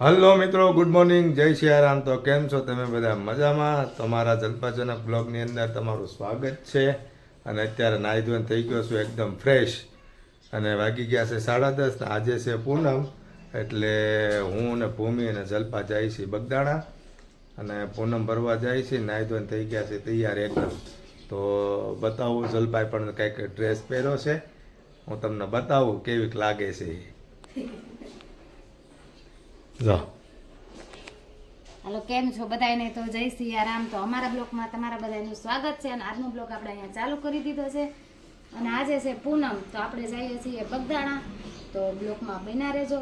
Hello મિત્રો good morning જય સિયારામ. તો કેમ છો તમે બધા મજામાં? તમારા જલ્પાજનક બ્લોગની અંદર તમારું સ્વાગત છે. અને અત્યારે નાહી ધોઈને થઈ ગયો છું એકદમ ફ્રેશ અને વાગી ગયા છે સાડા દસ આજે છે પૂનમ. એટલે હું ને ભૂમિ અને જલ્પા જાય છે બગદાણા. અને પૂનમ ભરવા જાય છે, નાહી ધોઈને થઈ ગયા છે તૈયાર એકદમ. તો બતાવું જલપાઈ પણ કંઈક ડ્રેસ પહેર્યો છે. હું તમને બતાવું કેવીક લાગે છે. જો. હાલો, કેમ છો બધાને તો જય સિયારામ તો અમારા બ્લોગમાં તમારા બધાનું સ્વાગત છે અને આજનો બ્લોગ આપણે અહીંયા ચાલુ કરી દીધો છે. અને આજે છે પૂનમ. તો આપણે જઈએ છીએ બગદાણા. તો બ્લોગમાં બન્યા રહેજો.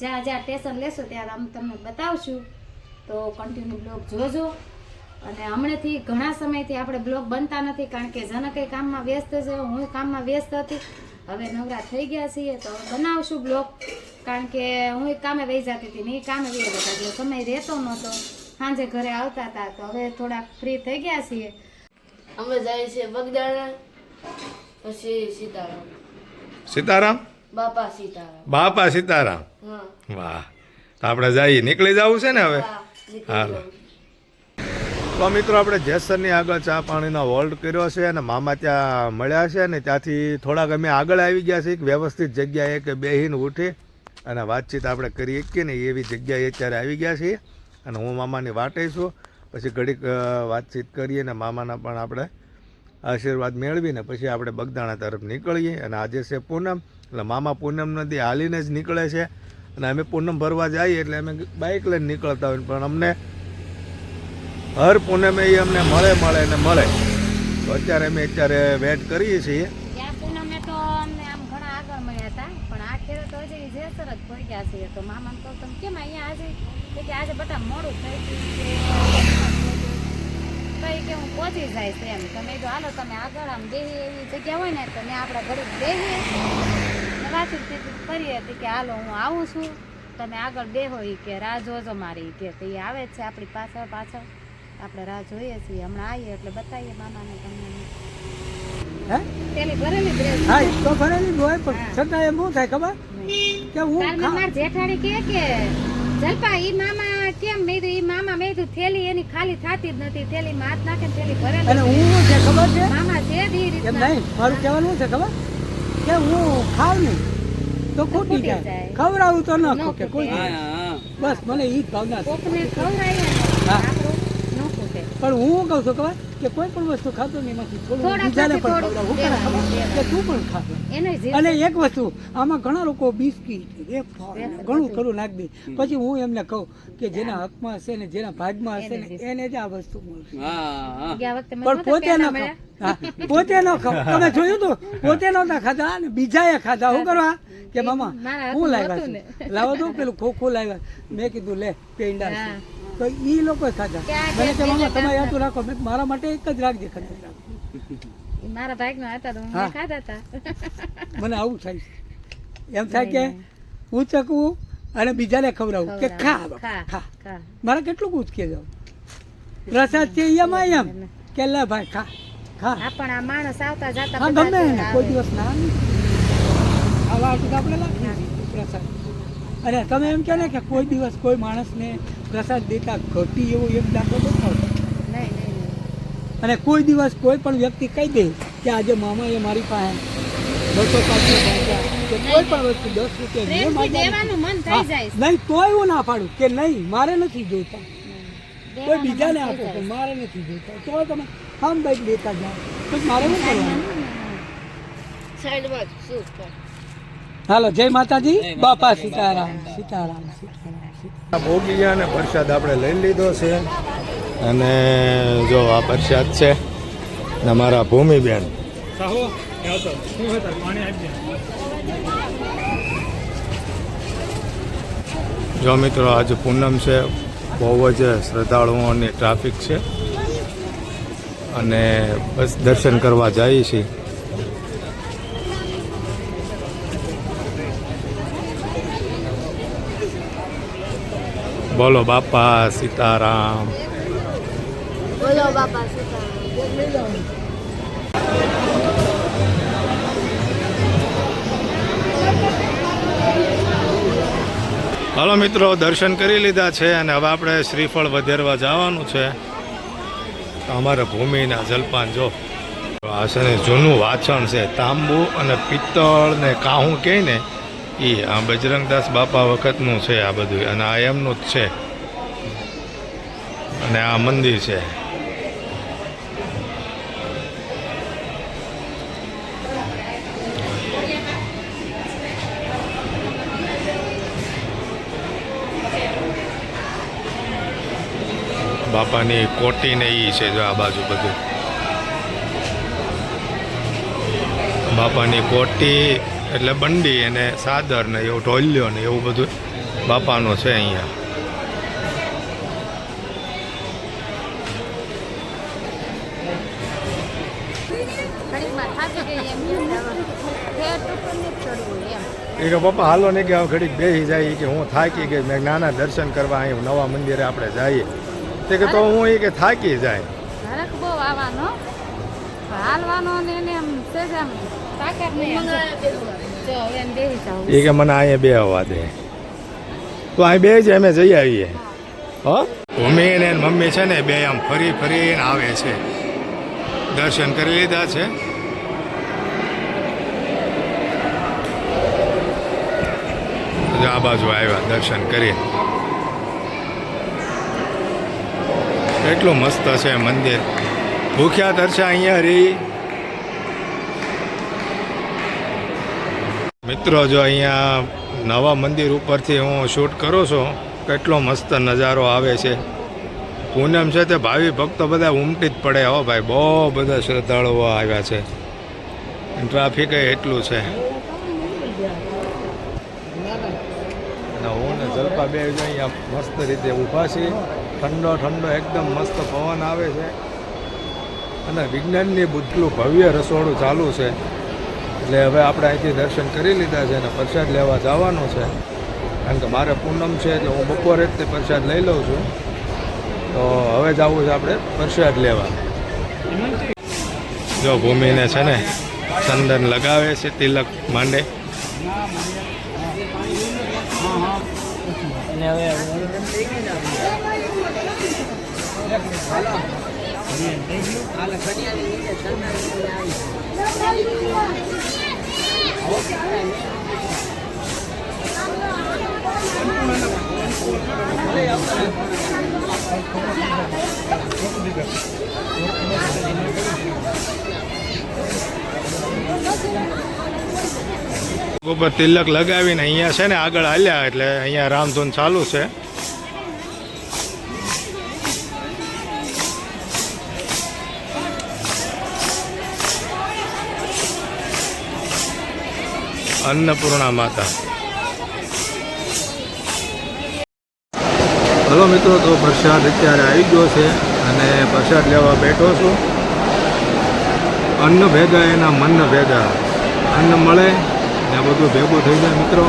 જ્યાં જ્યાં સ્ટેશન લેશો ત્યાં અમે તમને બતાવશું. તો કન્ટિન્યુ બ્લોગ જોજો. અને હમણાંથી ઘણા સમયથી આપણે બ્લોગ બનતા નથી, કારણ કે જનકઈ કામમાં વ્યસ્ત છે, હું કામમાં વ્યસ્ત હતી. હવે નવરા થઈ ગયા છીએ, તો બનાવશું બ્લોગ કારણ કે હું એક કામે વહી જતી હતી ને એ કામે વહી જતા એટલે સમય રહેતો નહોતો. સાંજે ઘરે આવતા હતા. તો હવે થોડાક ફ્રી થઈ ગયા છીએ. અમે જાય છે બગદાણા પછી સીતારામ. સીતારામ? બાપા સીતારામ. બાપા સીતારામ? વાહ. તો આપણે જઈએ. નીકળી જવું છે ને હવે? હાલો. તો મિત્રો આપણે જેસરની આગળ ચા પાણીનો હોલ્ડ કર્યો છે અને મામા ત્યાં મળ્યા છે અને ત્યાંથી થોડાક અમે આગળ આવી ગયા છીએ. એક વ્યવસ્થિત જગ્યાએ કે બેહીને ઉઠી અને વાતચીત આપણે કરી શકીએ ને એવી જગ્યાએ અત્યારે આવી ગયા છીએ. અને હું મામાની વાટે છું. પછી ઘડીક વાતચીત કરીએ ને મામાના પણ આપણે આશીર્વાદ મેળવીને પછી આપણે બગદાણા તરફ નીકળીએ. અને આજે છે પૂનમ. એટલે મામા પૂનમ નદી હાલીને જ નીકળે છે. અને અમે પૂનમ ભરવા જઈએ એટલે અમે બાઇક લઈને નીકળતા હોય. પણ અમને હર પૂનમે એ અમને મળે મળે ને મળે. તો અત્યારે અમે અત્યારે વેટ કરીએ છીએ ત્યાં પૂનમે તો અમને આમ ઘણા આગળ મળ્યા હતા પણ આ ખેડૂત સરસ પડી ગયા છીએ તો મામાને કહું તમે કેમ અહીંયા આજે? કે આજે બધા મોડું થઈ ગયું છે. તો કે હું પહોંચી જાય છે એમ. તમે જો હાલો, તમે આગળ આમ દેહી એવી જગ્યા હોય ને, તો મેં આપણે બેહીએ. ને વાતચીત કરી કરીએ તો કે હાલો, હું આવું છું. તમે આગળ બેહો એ કે રાહ જોજો મારી. કે તો એ આવે જ છે આપણી પાછળ પાછળ. આપણે રાહ જોઈએ છીએ. હમણાં આવીએ એટલે બતાવીએ મામાને તમને. હે? પેલી ભરેલી ડ્રેસ હા તો ભરેલી હોય પણ છતાં એમ શું થાય ખબર? કે હું માર જેઠાણી કહે કે જલપા ઈ મામા કેમ મેં ઈ મામા મેં થેલી એની ખાલી થાતી જ નથી. થેલી માં હાથ નાખે થેલી ભરેલી અને હું શું છે ખબર છે? મામા છે જ રીતના. નહીં મારું કહેવાનું છે ખબર? કે હું ખાવ નહીં તો ખૂટી જાય. ખવડાવું તો ન કોઈ બસ મને ઈ જ ભાવના કોકને હા. પણ હું કહું છું ખબર? કે કોઈ પણ વસ્તુ ખાતો ને એમાંથી થોડું બીજાને પણ ખવડાવું હું કરે કે તું પણ ખા અને એક વસ્તુ આમાં ઘણા લોકો બિસ્કીટ એ ઘણું ખરું નાખી દે. પછી હું એમને કહું કે જેના હકમાં હશે ને જેના ભાગમાં હશે ને એને જ આ વસ્તુ મળશે. ગયા વખતે મને પણ પોતે ન પોતે ન ખાવ. તમે જોયું તું પોતે નહોતા ખાધા ને બીજાએ ખાધા. શું કરવા? કે મામા હું લાવ્યા લાવો તો પેલું ખોખું લાવ્યા. મેં કીધું લે પેંડા. તો એ લોકો ખાધા. મને કે મામા તમે યાદ રાખો. મેં મારા માટે એક જ રાખજે ખાધા મારા ભાગમાં હતા તો મેં ખાધા હતા મને આવું થાય એમ થાય કે હું ચકવું અને બીજાને ખવડાવું કે ખા ખા મારા કેટલું ઉચકે જાવ પ્રસાદ છે એમ. એમ કે લે ભાઈ ખા ખા. હા પણ આ માણસ આવતા જતા ગમે કોઈ દિવસ ના આવા. આપણે લાગી પ્રસાદ. અને તમે એમ કહો ને કે કોઈ દિવસ કોઈ માણસને પ્રસાદ દેતા ઘટી એવો એક દાખલો બતાવો અને કોઈ દિવસ કોઈ પણ વ્યક્તિ કહી દે કે આજે મામાએ મારી પાસે બસો પાંચસો કે કોઈ પણ વસ્તુ દસ રૂપિયા. નહીં તોય હું ના પાડું કે નહીં મારે નથી જોઈતા. કોઈ બીજાને આપો પણ મારે નથી જોઈતા. તો તમે હમ બાઈક દેતા જાઓ. તો મારે શું કરવાનું? હાલો જય માતાજી. બાપા સીતારામ સીતારામ સીતારામ. ભોગી ગયા અને પ્રસાદ આપણે લઈ લીધો છે. અને જો આ પ્રસાદ છે ને મારા ભૂમિબેન. જો મિત્રો આજે પૂનમ છે બહુ જ શ્રદ્ધાળુઓની ટ્રાફિક છે. અને બસ દર્શન કરવા જઈએ છીએ બોલો બાપા સીતારામ. બોલો બાપા સીતારામ. હાલો મિત્રો દર્શન કરી લીધા છે અને હવે આપણે શ્રીફળ વધેરવા જવાનું છે. તો અમારે ભૂમિના જલપાન જો. આ છે ને જૂનું વાછણ છે તાંબુ અને પિત્તળ ને કાહું કહે ને એ આ બજરંગદાસ બાપા વખતનું છે આ બધું. અને આ એમનું જ છે. અને આ મંદિર છે. બાપાની કોટી ને ઈ છે જો આ બાજુ બધું. બાપાની કોટી એટલે બંડી અને સાદર ને એવું ઢોલ્યો ને એવું બધું બાપાનું છે અહીંયા. એ કે પપ્પા હાલો ને કે હવે ઘડીક બેસી જાય કે હું થાકી ગઈ મેં નાના દર્શન કરવા અહીં નવા મંદિરે આપણે જઈએ. તે કે તો હું એ કે થાકી જાય. બહુ આવવાનો. હાલવાનો ને એમ. એ કે મને અહીંયા બે આવવા દે. તો અહીં બે જ અમે જઈ આવીએ. હો? મમ્મી ને મમ્મી છે ને બે આમ ફરી ફરીને આવે છે. દર્શન કરી લીધા છે. આ બાજુ આવ્યા, દર્શન કરીએ એટલું મસ્ત છે મંદિર. ભૂખ્યા દર્શન અહીંયા રહી. મિત્રો, જો અહીંયા નવા મંદિર ઉપરથી હું શૂટ કરું છું, કેટલો મસ્ત નજારો આવે છે. પૂનમ છે તે ભાવિ ભક્તો બધા ઉમટી જ પડે હો ભાઈ, બહુ બધા શ્રદ્ધાળુઓ આવ્યા છે. ટ્રાફિક એટલું છે. હું ને જલપા બે અહીંયા મસ્ત રીતે ઊભા છીએ. ઠંડો ઠંડો એકદમ મસ્ત પવન આવે છે. અને વિજ્ઞાનની બુદ્ધલું ભવ્ય રસોડું ચાલુ છે. એટલે હવે આપણે અહીંથી દર્શન કરી લીધા છે અને પ્રસાદ લેવા જવાનો છે. કારણ કે મારે પૂનમ છે એટલે હું બપોરે જ તે પ્રસાદ લઈ લઉં છું. તો હવે જવું છે આપણે પ્રસાદ લેવા. જો ભૂમિને છે ને ચંદન લગાવે છે તિલક માંડે. હવે ઉપર તિલક લગાવીને અહીંયા છે ને આગળ હાલ્યા એટલે અહીંયા રામધૂન ચાલુ છે. અન્નપૂર્ણા માતા. હલો મિત્રો, તો પ્રસાદ અત્યારે આવી ગયો છે અને પ્રસાદ લેવા બેઠો છું. અન્ન ભેગા એના મન ભેગા. અન્ન મળે ને બધું ભેગું થઈ જાય મિત્રો.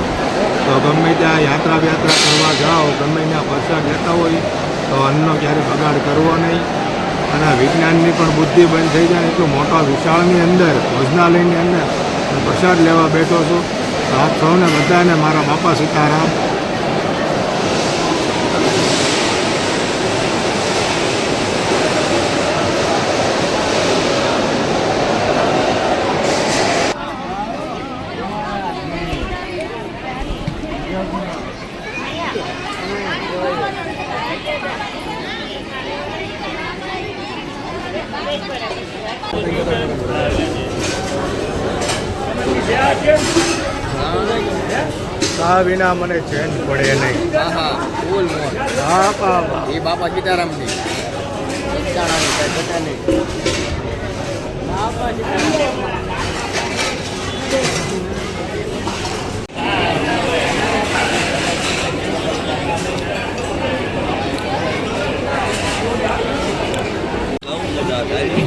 તો ગમે ત્યાં યાત્રા વ્યાત્રા કરવા જાઓ, ગમે ત્યાં પ્રસાદ લેતા હોય, તો અન્નનો ક્યારે બગાડ કરવો નહીં. અને વિજ્ઞાનની પણ બુદ્ધિ બંધ થઈ જાય એટલું મોટા વિશાળની અંદર, ભોજનાલયની અંદર પ્રસાદ લેવા બેઠો છું. આપ સૌને બધાને મારા બાપા સીતારામ. ચા વિના મને ચેન પડે નહીં. હા હા ફૂલ મોર બાપા એ બાપા સીતારામની.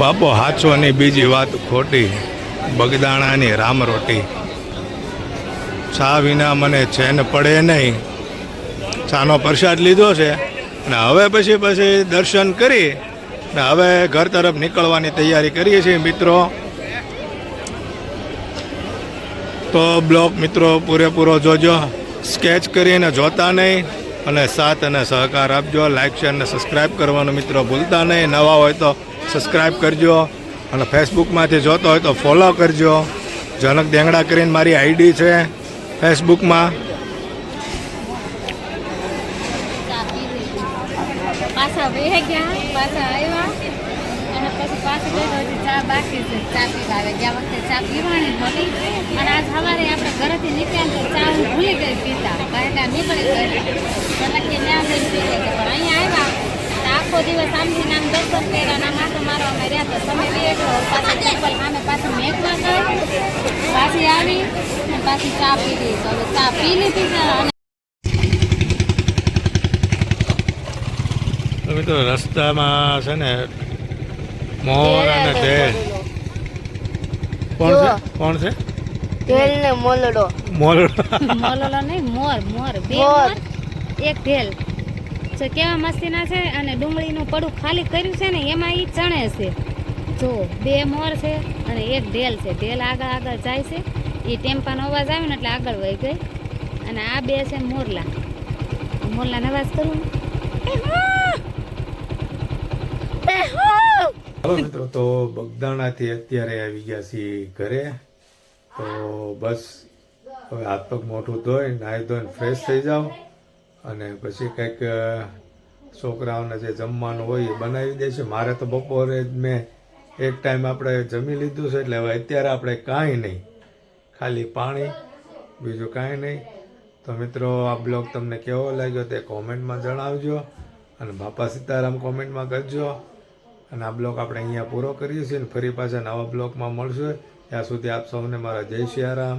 બાપો હાચવાની બીજી વાત ખોટી. બગદાણાની રામ રોટી. ચા વિના મને ચેન પડે નહીં. ચાનો પ્રસાદ લીધો છે અને હવે પછી પછી દર્શન કરી ને હવે ઘર તરફ નીકળવાની તૈયારી કરીએ છીએ મિત્રો. તો બ્લોક મિત્રો પૂરેપૂરો જોજો. સ્કેચ કરીને જોતા નહીં અને સાથ અને સહકાર આપજો. લાઇક શેર અને સબસ્ક્રાઈબ કરવાનું મિત્રો ભૂલતા નહીં. નવા હોય તો સબસ્ક્રાઈબ કરજો. અને ફેસબુકમાંથી જોતો હોય તો ફોલો કરજો. જનક દેંગડા કરીને મારી આઈડી છે ફેસબુકમાં. ભૂલી ગઈ પીતા. નીકળી ગઈ. કે અહીંયા આવ્યા. આખો દિવસ આમથી નામ દર્શન કર્યા નામ આટો મારવા અમે રહ્યા તો તમે બી એટલો પાછા ચપ્પલ સામે પાછું મેઘમાં ગઈ પાછી આવી અને પાછી ચા પી લીધી. તો હવે ચા પી લીધી છે અને તો રસ્તામાં છે ને મોર અને ઢેલ કોણ છે? કોણ છે? તેલ ને મોલડો મોર મોલોલો નહીં મોર મોર. બે મોર. મોર એક ઢેલ. જો કેવા મસ્તીના છે અને ડુંગળીનું પડું ખાલી કર્યું છે ને એમાં એ ચણે છે. જો બે મોર છે અને એક ઢેલ છે. ઢેલ આગળ આગળ જાય છે. એ ટેમ્પાનો અવાજ આવે ને એટલે આગળ વહી ગઈ. અને આ બે છે મોરલા. મોરલાનો અવાજ કરું હલો મિત્રો તો બગદાણાથી અત્યારે આવી ગયા છીએ ઘરે. તો બસ હવે હાથ પગ મોઢું ધોઈ નાહી ધોઈને ફ્રેશ થઈ જાઓ. અને પછી કંઈક છોકરાઓને જે જમવાનું હોય એ બનાવી દે છે. મારે તો બપોરે જ મેં એક ટાઈમ આપણે જમી લીધું છે, એટલે હવે અત્યારે આપણે કાંઈ નહીં. ખાલી પાણી, બીજું કાંઈ નહીં. તો મિત્રો, આ બ્લોગ તમને કેવો લાગ્યો તે કોમેન્ટમાં જણાવજો અને બાપા સીતારામ કોમેન્ટમાં કરજો. અને આ બ્લોગ આપણે અહીંયા પૂરો કરીએ છીએ અને ફરી પાછા નવા બ્લોગમાં મળશે. ત્યાં સુધી આપ સૌને મારા જય સિયારામ